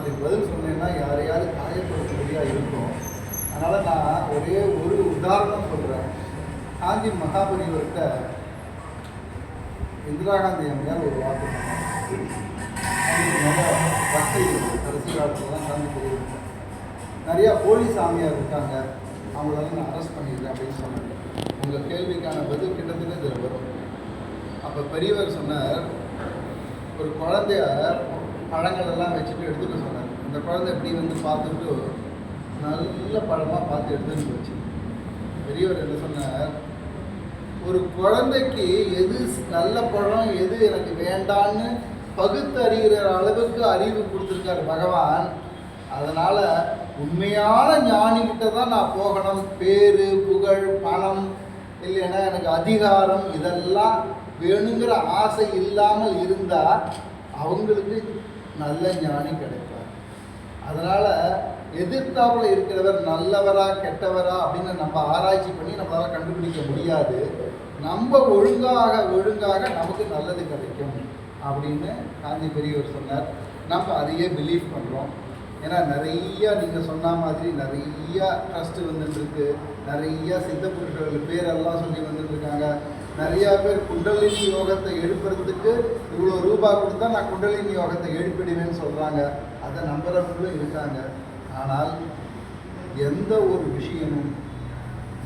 அதுக்கு பதில் சொன்னேன்னா யாரையாவது காயப்படுத்தக்கூடியாக இருக்கும் அதனால் நான் ஒரே ஒரு உதாரணம் சொல்கிறேன் காஞ்சி மகாபலிவர்கிட்ட இந்திரா காந்தி அம்மையார் ஒரு வாக்கு வசதி கடைசி காலத்தில் தான் காந்தி பெரியவர். நிறையா போலி சாமியார் இருக்காங்க அவங்களெல்லாம் நான் அரெஸ்ட் பண்ணியிருக்கேன் அப்படின்னு சொன்னாங்க. உங்கள் கேள்விக்கான பதில் கிட்டத்தட்ட இதில் வரும். அப்போ பெரியவர் சொன்னார் ஒரு குழந்தைய பழங்கள் எல்லாம் வச்சுட்டு எடுத்துக்க சொன்னார். அந்த குழந்தை எப்படி வந்து பார்த்துட்டு நல்ல பழமாக பார்த்து எடுத்துன்னு போச்சு. பெரியவர் என்ன சொன்னார் ஒரு குழந்தைக்கு எது நல்ல பழம் எது எனக்கு வேண்டான்னு பகுத்து அறிகிற அளவுக்கு அறிவு கொடுத்துருக்காரு பகவான். அதனால் உண்மையான ஞானிகிட்ட தான் நான் போகணும். பேரு புகழ் பணம் இல்லைன்னா எனக்கு அதிகாரம் இதெல்லாம் வேணுங்கிற ஆசை இல்லாமல் இருந்தால் அவங்களுக்கு நல்ல ஞானி கிடைப்பார். அதனால் எதிர்த்தாப்புல இருக்கிறவர் நல்லவரா கெட்டவரா அப்படின்னு நம்ம ஆராய்ச்சி பண்ணி நம்மளால் கண்டுபிடிக்க முடியாது. நம்ம ஒழுங்காக ஒழுங்காக நமக்கு நல்லது கிடைக்கும் அப்படின்னு காந்தி பெரியவர் சொன்னார். நம்ம அதையே பிலீவ் பண்ணுறோம் ஏன்னா நிறைய நீங்கள் சொன்ன மாதிரி நிறைய ட்ரஸ்ட்டு வந்துட்டுருக்கு நிறைய சித்த புருஷர்கள் பேரெல்லாம் சொல்லி வந்துட்டுருக்காங்க நிறையா பேர் குண்டலினி யோகத்தை எழுப்புறதுக்கு இவ்வளோ ரூபா கொடுத்தா நான் குண்டலினி யோகத்தை எழுப்பிடுவேன்னு சொல்கிறாங்க அதை நம்புறவங்களும் இருக்காங்க. ஆனால் எந்த ஒரு விஷயமும்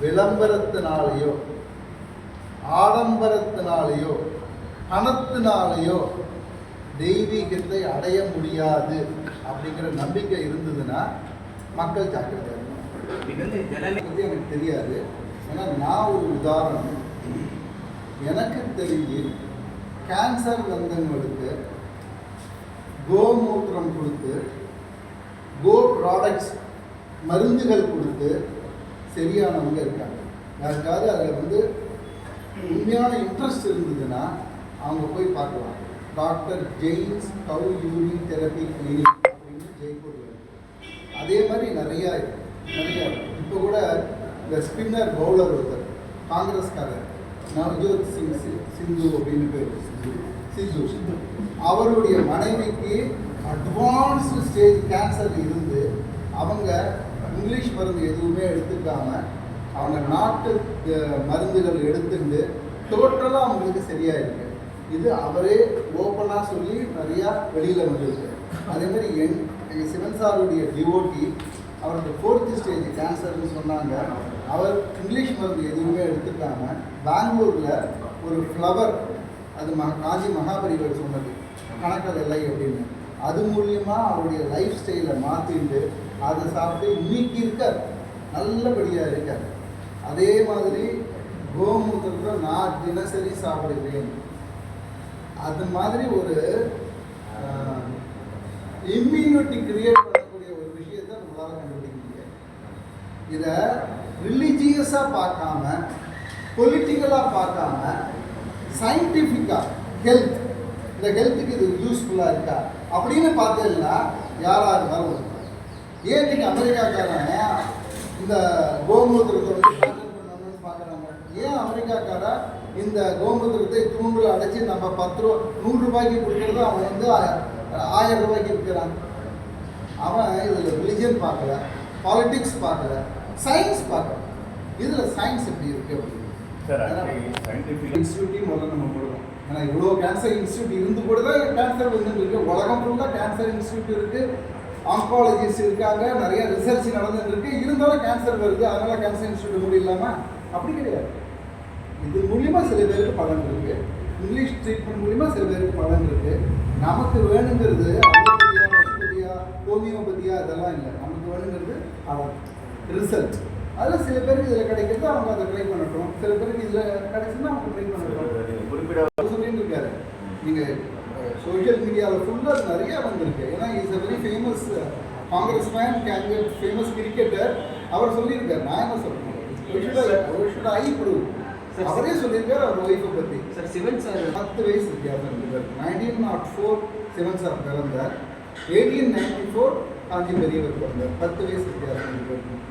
விளம்பரத்தினாலேயோ ஆடம்பரத்தினாலேயோ பணத்தினாலேயோ தெய்வீகத்தை அடைய முடியாது அப்படிங்கிற நம்பிக்கை இருந்ததுன்னா மக்கள் ஜாக்கிரதை எனக்கு தெரியாது. ஏன்னா நான் ஒரு உதாரணம். எனக்கு தெரிஞ்சு கேன்சர் வந்தவங்களுக்கு கோமூத்திரம் கொடுத்து கோ ப்ராடக்ட்ஸ் மருந்துகள் கொடுத்து சரியானவங்க இருக்காங்க. யாருக்காவது அதில் வந்து உண்மையான இன்ட்ரெஸ்ட் இருந்ததுன்னா அவங்க போய் பார்க்கலாம். Doctor Jain's cow urine therapy clinic அப்படின்னு ஜெய்ப்பூரில் அதே மாதிரி நிறையா இருக்கு. நிறையா இருக்கு. இப்போ கூட இந்த ஸ்பின்னர் பவுலர் ஒருத்தர் காங்கிரஸ்காரர். நவஜோத் சிங் சி- சிந்து அப்படின்னு பேர். சிந்து. சிந்து. அவருடைய மனைவிக்கு அட்வான்ஸ்டு ஸ்டேஜ் கேன்சர் இருந்து அவங்க இங்கிலீஷ் மருந்து எதுவுமே எடுத்துக்காம அவங்க நாட்டு மருந்துகள் எடுத்துட்டு டோட்டலாக அவங்களுக்கு சரியாயிருக்கு. இது அவரே ஓப்பனாக சொல்லி நிறையா வெளியில் வந்திருக்கு. அதே மாதிரி என் எங்கள் சிவன் சாருடைய டிவோட்டி அவருக்கு ஃபோர்த்து ஸ்டேஜ் கேன்சர்னு சொன்னாங்க. அவர் இங்கிலீஷ் மருந்து எதுவுமே எடுத்துக்காம பெங்களூரில் ஒரு ஃப்ளவர் அது ம காஞ்சி மகாபரிவர் சொன்னது. கணக்கல் இல்லை அப்படின்னு. அது மூலியமா அவருடைய லைஃப் ஸ்டைலை மாற்றிட்டு அதை சாப்பிட்டு இன்னைக்கு இருக்கார். நல்லபடியாக இருக்கார். அதே மாதிரி கோமூத்திரத்தில் நான் தினசரி சாப்பிடுவேன். அது மாதிரி ஒரு இம்யூனிட்டி கிரியேட் இருக்கக்கூடிய ஒரு விஷயத்தை நம்மளால் கண்டுபிடிக்க முடியாது. இதை ரிலீஜியஸாக பார்க்காம பொலிட்டிக்கலாக பார்க்காம சயின்டிஃபிக்காக ஹெல்த் இந்த ஹெல்த்துக்கு இது யூஸ்ஃபுல்லாக இருக்கா? அப்படின்னு பார்த்தீங்கன்னா யாராக இருந்தாலும் ஒத்துப்பாங்க. ஏன் நீங்கள் அமெரிக்காக்காரன் இந்த கோமூத்திரத்தை வந்து control பண்ணணும்னு பார்க்குறாங்க? ஏன் அமெரிக்காக்கார இந்த கோமூத்திரத்தை தூண்டில் அடைச்சி நம்ம பத்து ரூபா நூறு ரூபாய்க்கு கொடுக்குறது அவன் வந்து ஆயிரம் ரூபாய்க்கு விற்கிறான். அவன் இதில் ரிலிஜன் பார்க்கல பாலிடிக்ஸ் பார்க்கல சயின்ஸ் பார்க்கல. இதில் சயின்ஸ் எப்படி இருக்கு அப்படின்னு. சார் ஆக்சுவலி சயின்டிஃபிக் இன்ஸ்டியூட்டையும் முதல்ல நம்ம போடுறோம் ஏன்னா இவ்வளோ கேன்சர் இன்ஸ்டியூட் இருந்து கூட தான் கேன்சர் வந்து இருக்கு. உலகம் ஃபுல்லாக கேன்சர் இன்ஸ்டியூட் இருக்கு. ஆங்காலஜிஸ்ட் இருக்காங்க. நிறைய ரிசர்ச் நடந்துட்டு இருக்கு. இருந்தாலும் கேன்சர் வருது. அதனால கேன்சர் இன்ஸ்டியூட் முடியலாமா அப்படி கிடையாது. இது மூலியமா சில பேருக்கு பலன் இருக்கு. இங்கிலீஷ் ட்ரீட்மெண்ட் மூலியமா சில பேருக்கு பலன் இருக்கு. நமக்கு வேணுங்கிறது அலோபதியா பசுபதியா ஹோமியோபதியா இதெல்லாம் இல்லை நமக்கு வேணுங்கிறது பலன் ரிசல்ட் அதில் சில பேருக்கு இதில் கிடைக்கிறது அவங்க அதை ட்ரை பண்ணட்டும். சில பேருக்கு இதில் கிடைச்சுன்னா அவங்க ட்ரை பண்ணட்டும். நீங்க குறிப்பிட அவர் சொல்லிட்டு இருக்காரு. நீங்கள் சோஷியல் மீடியாவில் ஃபுல்லாக நிறைய வந்திருக்கு. ஏன்னா is a very famous Congress man candidate famous cricketer அவர் சொல்லியிருக்காரு. நான் என்ன சொல்றேன்? ஐ ப்ரூவ் அவரே சொல்லியிருக்காரு அவர் ஒய்ஃபை பற்றி சார் சிவன் சார் பத்து வயசு வித்தியாசம். இருக்கு nineteen naught four Sivan sir பிறந்தார். Eighteen ninety four Kanchi Periyavar பிறந்தார். பத்து வயசு வித்தியாசம் இருக்கு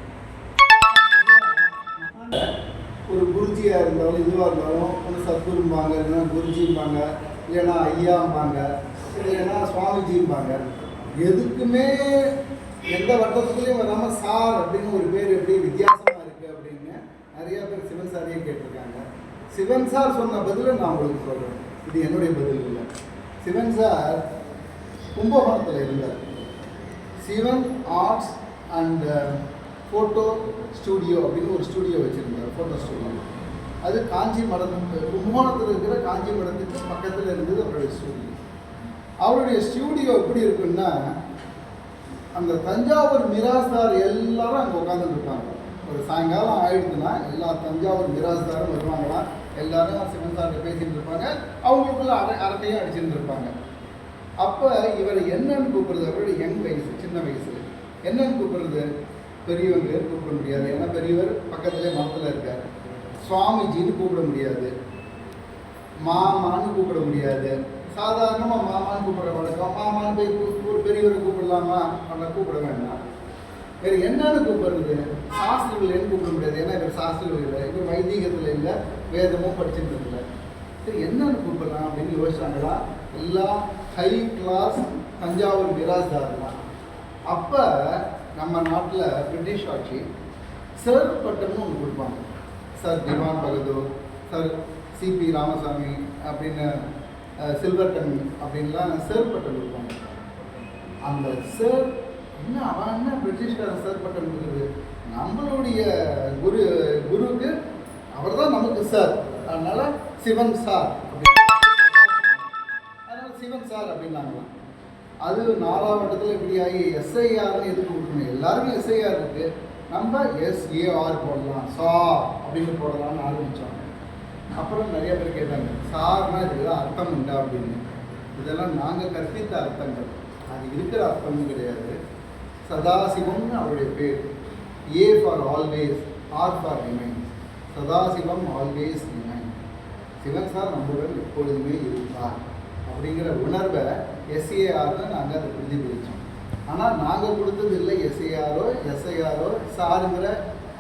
குருஜியாக இருந்தாலும் இதுவாக இருந்தாலும் வந்து சத்குரும்பாங்க இல்லைன்னா குருஜிம்பாங்க இல்லைன்னா ஐயாம்பாங்க இல்லைன்னா சுவாமிஜிம்பாங்க. எதுக்குமே எந்த வட்டத்துலேயும் வராமல் சார் அப்படின்னு ஒரு பேர் எப்படி வித்தியாசமாக இருக்குது அப்படின்னு நிறையா பேர் சிவன் சாரையே கேட்டிருக்காங்க. சிவன் சார் சொன்ன பதிலை நான் உங்களுக்கு சொல்கிறேன் இது என்னுடைய பதில் இல்லை. சிவன் சார் கும்பகோணத்தில் இருந்தார். Sivan arts and photo studio அப்படின்னு ஒரு ஸ்டூடியோ வச்சுருந்தார். Photo studio. அது காஞ்சி மடம் கும்பகோணத்தில் இருக்கிற காஞ்சி மடத்துக்கு பக்கத்தில் இருந்தது அவருடைய ஸ்டூடியோ அவருடைய ஸ்டூடியோ எப்படி இருக்குன்னா அந்த தஞ்சாவூர் மிராஸ்தார் எல்லாரும் அங்கே உட்காந்துட்டு இருப்பாங்க. ஒரு சாயங்காலம் ஆயிடுச்சுன்னா எல்லா தஞ்சாவூர் மிராஸ்தாரும் வருவாங்களாம் எல்லாரும் சிவன் சார்கிட்ட பேசிட்டு இருப்பாங்க. அவங்களுக்குள்ள அரை அரட்டையும் அடிச்சுட்டு இருப்பாங்க. அப்போ இவர் என்னன்னு கூப்பிடுறது அவருடைய யங் வயசு சின்ன வயசு. என்னன்னு கூப்பிடுறது? பெரியவங்க கூப்பிட முடியாது. ஏன்னா பெரியவர் பக்கத்துலேயே மரத்தில் இருக்கார். சுவாமிஜின்னு கூப்பிட முடியாது. மாமான்னு கூப்பிட முடியாது. சாதாரணமாக மாமான்னு கூப்பிட்ற வழக்கம் மாமான்னு போய் ஒரு பெரியவரை கூப்பிடலாமா? அவனை கூப்பிட வேண்டாம். வேறு என்னன்னு கூப்பிடுறது? சாஸ்திரிகள் கூப்பிட முடியாது. ஏன்னா இவர் சாஸ்திரங்கள் இல்லை. இவர் வைதீகத்தில் இல்லை வேதமும் படிச்சுட்டு இல்லை சரி என்னன்னு கூப்பிடலாம் அப்படின்னு யோசிச்சாங்களா? எல்லாம் ஹை கிளாஸ் தஞ்சாவூர் மிராஸ்தார் தான் அப்போ நம்ம நாட்டில் பிரிட்டிஷ் ஆட்சி சிறப்பு பட்டம்னு ஒன்று கொடுப்பாங்க. Sir Diwan Bahadur sir C P Ramaswamy அப்படின்னு சில்வர் சில்வர்டன் அப்படின்லாம் சேர் பட்டம் இருப்பாங்க அந்த சேர் என்ன அவன் என்ன பிரிட்டிஷ்காரன் சேர் பட்டம் இருக்குது நம்மளுடைய குரு குருவுக்கு அவர் தான் நமக்கு சார். அதனால சிவன் சார் அப்படின்னு. அதனால சிவன் சார் அப்படின்னாங்களாம் அது நாலாவட்டத்தில் இப்படி ஆகி எஸ்ஐஆர்னு எதுக்கு கொடுக்கணும்? எல்லாருமே எஸ்ஐஆர் இருக்குது நம்ம எஸ்ஏஆர் போடலாம். சார் அப்படின்னு போடலாம்னு ஆரம்பித்தோம் அப்புறம் நிறைய பேர் கேட்டாங்க சார்னா இதுதான் அர்த்தம் உண்டா அப்படின்னு. இதெல்லாம் நாங்கள் கற்பித்த அர்த்தங்கள். அது இருக்கிற அர்த்தமும் கிடையாது. சதாசிவம்னு அவருடைய பேர். A for always R for remain Sadasivam always remain Sivan sir நம்முடன் எப்பொழுதுமே இருந்தார். அப்படிங்கிற உணர்வை எஸ்ஏஆர்னு நாங்கள் அதை பிரதிபலித்தோம். ஆனால் நாங்கள் கொடுத்தது இல்லை. எஸ்ஐஆரோ எஸ்ஐஆரோ சாருங்கிற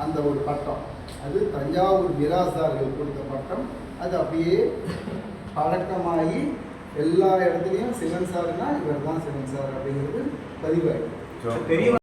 அந்த ஒரு பட்டம். அது தஞ்சாவூர் மிராசார்கள் கொடுத்த பட்டம். அது அப்படியே பழக்கமாகி எல்லா இடத்துலையும் சிவன் சார்னா இவர் தான் சிவன் சார் அப்படிங்கிறது பதிவாயிடும் பெரிய